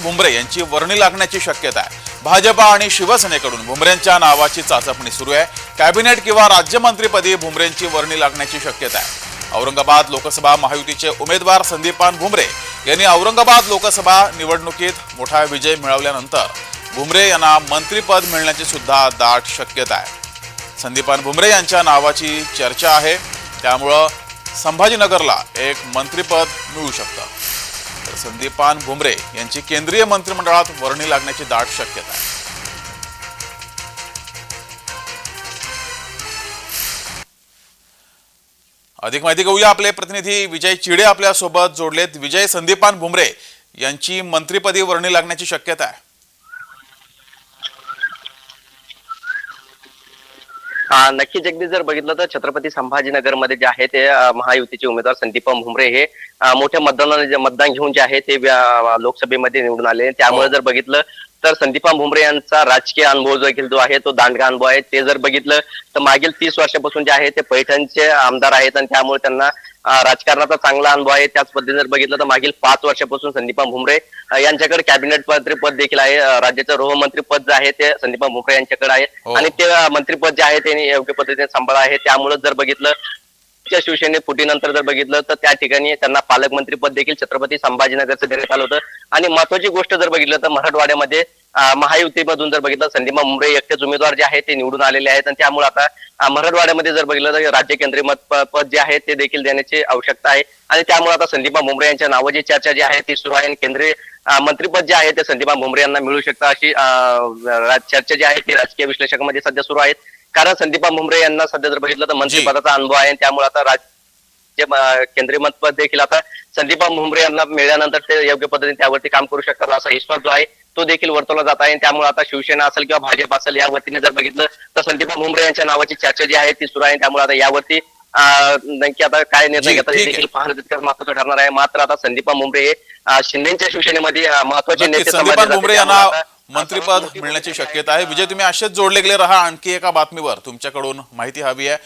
संदीपान भुमरे यांची वर्णी लागण्याची शक्यता आहे. भाजपा आणि शिवसेनेकडून भुमरेंच्या नावाची चाचपणी सुरू आहे. कॅबिनेट किंवा राज्यमंत्रीपदी भुमरेंची वर्णी लागण्याची शक्यता आहे. औरंगाबाद लोकसभा महायुतीचे उमेदवार संदीपान भुमरे यांनी औरंगाबाद लोकसभा निवडणुकीत मोठा विजय मिळवल्यानंतर भुमरे यांना मंत्रीपद मिळण्याची सुद्धा दाट शक्यता आहे. संदीपान भुमरे यांच्या नावाची चर्चा आहे. त्यामुळं संभाजीनगरला एक मंत्रीपद मिळू शकतं. तर संदीपान भुमरे यांची केंद्रीय मंत्रिमंडळात वर्णी लागण्याची दाट शक्यता आहे. अधिक माहिती घेऊया आपले प्रतिनिधी विजय चिडे आपल्यासोबत जोडलेत. विजय संदीपान भुमरे यांची मंत्रिपदी वर्णी लागण्याची शक्यता आहे. नक्कीच अगदी जर बघितलं तर छत्रपती संभाजीनगरमध्ये जे आहे ते महायुतीचे उमेदवार संदीपम भुमरे हे मोठ्या मतदानाने मतदान घेऊन जे आहे ते लोकसभेमध्ये निवडून आले त्यामुळे हो. जर बघितलं तर संदीपम भुमरे यांचा राजकीय अनुभव देखील जो आहे तो दांडगा अनुभव आहे. ते जर बघितलं तर मागील तीस वर्षापासून जे आहे ते पैठणचे आमदार आहेत आणि त्यामुळे त्यांना राजकारणाचा चांगला अनुभव आहे. त्याच पद्धतीने जर बघितलं तर मागील पाच वर्षापासून संदीपम भुमरे यांच्याकडे कॅबिनेट मंत्रीपद देखील आहे. राज्याचं गृहमंत्री पद जे आहे ते संदीपम भुमरे यांच्याकडे आहे. हो. आणि ते मंत्रीपद जे आहे त्यांनी योग्य पद्धतीने सांभाळ आहे. त्यामुळे जर बघितलं च्या शिवसेनेपुटीनंतर जर बघितलं तर त्या ठिकाणी त्यांना पालकमंत्री पद देखील छत्रपती संभाजीनगरचं देण्यात आलं होतं. आणि महत्वाची गोष्ट जर बघितलं तर मराठवाड्यामध्ये महायुतीमधून जर बघितलं संदीपा मुंबरे एकटेच उमेदवार जे आहेत ते निवडून आलेले आहेत. आणि त्यामुळे आता मराठवाड्यामध्ये जर बघितलं तर राज्य केंद्रीय मत पद जे आहे ते देखील देण्याची आवश्यकता आहे. आणि त्यामुळे आता संदीपा मुंबरे यांच्या नावाची चर्चा जी आहे ती सुरू आहे. आणि केंद्रीय मंत्रीपद जे आहे ते संदीपा मुंबरे यांना मिळू शकतं अशी चर्चा जी आहे ती राजकीय विश्लेषकामध्ये सध्या सुरू आहेत. कारण संदीपा मुंबरे यांना सध्या जर बघितलं तर मंत्रिपदाचा अनुभव आहे त्यामुळे आता राज्य केंद्रीय मंत्रिपद देखील आता संदीपा मुंबरे यांना मिळाल्यानंतर ते योग्य पद्धतीने त्यावरती काम करू शकतात असा विश्वास जो आहे तो देखील वर्तवला जात आहे आणि त्यामुळे आता शिवसेना असेल किंवा भाजप असेल या वतीने जर बघितलं तर संदीपा मुंबरे यांच्या नावाची चर्चा जी आहे ती सुरू आहे त्यामुळे आता यावरती नक्की आता काय निर्णय घेतात हे. देखील पाहणं तितकंच महत्वाचं ठरणार आहे मात्र आता संदीपा मुंबरे हे शिंदेच्या शिवसेनेमध्ये महत्त्वाचे नेते जाते. यांना मंत्रिपद मिळण्याची शक्यता आहे. विजय तुम्ही असेच जोडले गेले राहा आणखी एका बातमीवर. तुमच्याकडून माहिती हवी आहे.